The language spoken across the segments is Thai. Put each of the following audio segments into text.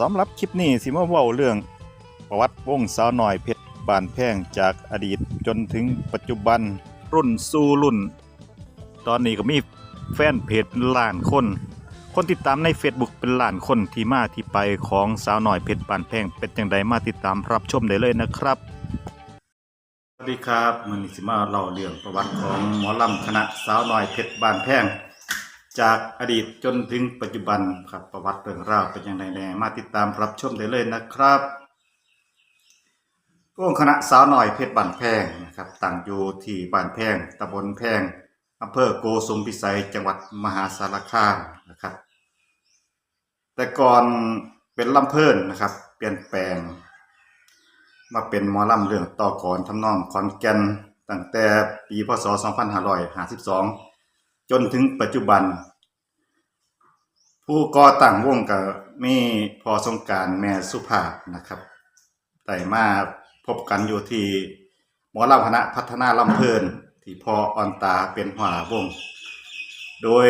สำหรับคลิปนี้สิมาเว้าเรื่องประวัติวงสาวหน้อยเพชรบานแพงจากอดีตจนถึงปัจจุบันรุ่นสู่รุ่น ตอนนี้ก็มีแฟนเพจเป็นล้านคน คนติดตามใน Facebook เป็นล้านคนที่มาที่ไปของสาวหน้อยเพชรบานแพงเป็นจังใดมาติดตามรับชมได้เลยนะครับ สวัสดีครับมันนี้สิมาเล่าเรื่องประวัติของหมอลำคณะสาวหน้อยเพชรบานแพง จากอดีตจนถึงปัจจุบันครับประวัติเรื่องราวเป็นอย่างไรแน่มาติดตามรับชมได้เลยนะครับวงคณะสาวหน้อยเพชรบานแพงนะครับตั้งอยู่ที่บ้านแพงตำบลแพงอำเภอโกสุมพิสัยจังหวัดมหาสารคามนะครับ แต่ก่อนเป็นลำเพิ่นนะครับ เปลี่ยนแปลง มาเป็นมอลำเรื่องต่อกรทำนองขอนแก่นตั้งแต่ปีพศ 2552 จนถึงปัจจุบัน ผู้ก่อตั้งวงก็มีพอสงการแม่สุภาพนะครับแต่มาพบกันอยู่ที่หมอลำคณะพัฒนาลำเพลินที่พอออนตาเป็นหัววง โดย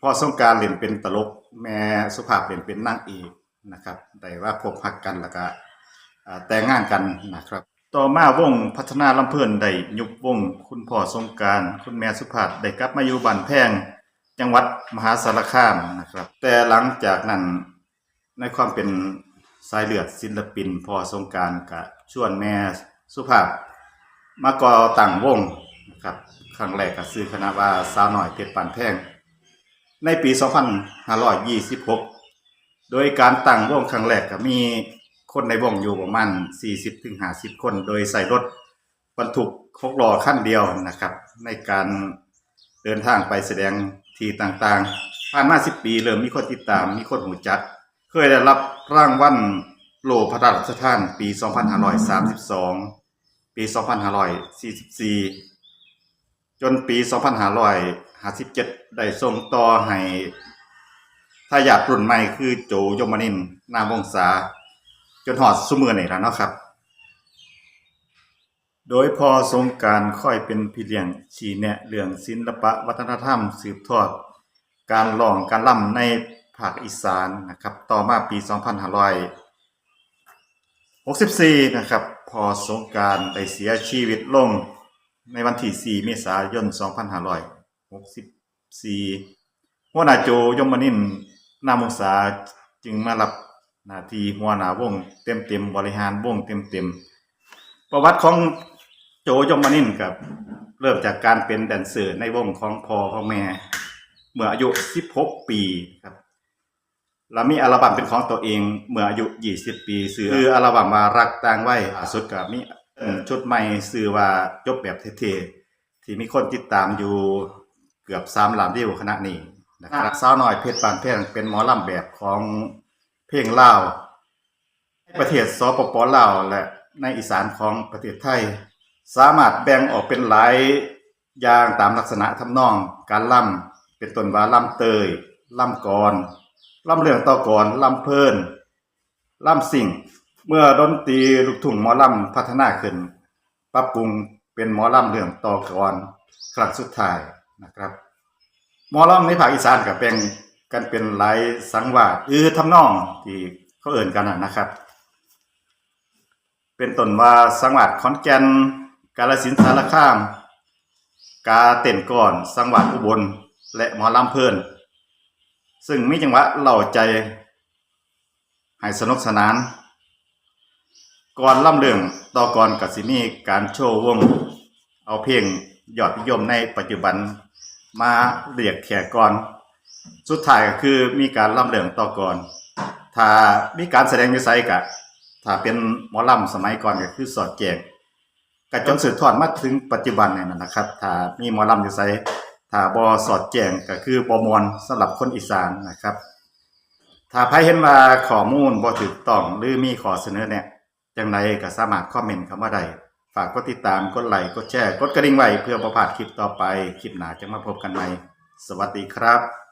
พอสงการเล่นเป็นตลกแม่สุภาพเล่นเป็นนางเอกนะครับแต่ว่าพบหักกันแล้วก็แต่งงานกันนะครับต่อมาวงพัฒนาลำเพิ่นได้ยุบวง คุณพ่อสงการ คุณแม่สุภาพได้กลับมาอยู่บ้านแพง จังหวัดมหาสารคามนะครับ แต่หลังจากนั้นในความเป็นสายเลือดศิลปิน พอสงการกับชวนแม่สุภาพ มาก่อตั้งวงนะครับครั้งแรกก็ซื้อคณะว่าสาวหน่อยเพชรปานแพงในปี 2526 โดยการตั้งวงครั้งแรกก็มีคนในวงอยู่ประมาณ 40-50 คน โดยใส่รถบรรทุกหกล้อขั้นเดียวนะครับ ในการเดินทางไปแสดง ที่ต่างๆผ่านมา10ปีเริ่มมีคนติดตามมีคนหูจัก เคยได้รับรางวัลโลพระราชทานปี 2532 ปี 2544 จนปี 2557 ได้ส่งต่อให้ถ้าอยากรุ่นใหม่คือโจยมนินนามวงศาจนหอดสุมือนี่แล้วเนาะครับ โดยพอสงการค่อยเป็นพี่เลี้ยงชี้แนะเรื่องศิลปะวัฒนธรรม สืบทอด การร้องการล่ำในภาคอีสานนะครับ ต่อมาปี 2564 นะครับพอสงการได้เสียชีวิตลงในวันที่ 4 เมษายน 2564 หัวหน้าโจยมนินนามวงศาจึงมารับหน้าที่หัวหน้าวงเต็มเต็มบริหารวงเต็มเต็มประวัติของ โจยมนินทร์กับ เริ่มจากการเป็นแดนเซอร์ในวงของพ่อของแม่ เมื่ออายุ 16 ปีครับแล้วมีอัลบั้มเป็นของตัวเองเมื่ออายุ 20 ปีซื้อคืออัลบั้มว่ารักต่างวัยล่าสุดก็มีเอิ่มชุดใหม่ซื้อว่าจบแบบเท่ๆที่มีคนติดตามอยู่เกือบ3ล้านวิวขณะนี้นะครับสาวน้อยเพชรปานแพงเป็นหมอลำแบบของเพลงลาวในประเทศสปปลาวและในอีสานของประเทศไทย สามารถแบ่งออกเป็นหลายอย่างตามลักษณะทำนอง การล่ำเป็นต้นว่าล่ำเตยล่ำกรล่ำเรื่องต่อกรล่ำเพลินล่ำสิ่ง เมื่อดนตรีลูกทุ่งหมอลำพัฒนาขึ้น ปรับปรุงเป็นหมอลำเรื่องต่อกรครั้งสุดท้ายนะครับหมอลำในภาคอีสานก็เป็นกันเป็นหลายสังวาสหรือทำนองที่เขาเอ่นกันนะครับ เป็นต้นว่าสังวัดขอนแก่น กาฬสินสารคาม กาเต้นก่อนสังหวัดอุบล และหมอลำเพลิน ซึ่งมีจังหวะเหล่าใจให้สนุกสนาน ก่อนล่ำเรื่องต่อก่อนกับสิมีการโชว์วง เอาเพลงยอดนิยมในปัจจุบันมาเรียกแขกก่อน สุดท้ายก็คือมีการล่ำเรื่องต่อก่อน ถ้ามีการแสดงอยู่ไสกะ ถ้าเป็นหมอลำสมัยก่อนก็คือสอดแจง ก็จนสืบทอดมาถึงปัจจุบันเนี่ยนะครับ ถ้ามีหมอลำอยู่ไสถ้าบ่สอดแจงก็คือบ่มวนสำหรับคนอีสานนะครับ ถ้าใครเห็นว่าข้อมูลบ่ถูกต้องหรือมีข้อเสนอแนะจังไดก็สามารถคอมเมนต์เข้ามาได้ฝากกดติดตามกดไลค์กดแชร์กดกระดิ่งไว้เพื่อบ่พาดคลิปต่อไป คลิปหน้าจะมาพบกันใหม่ สวัสดีครับ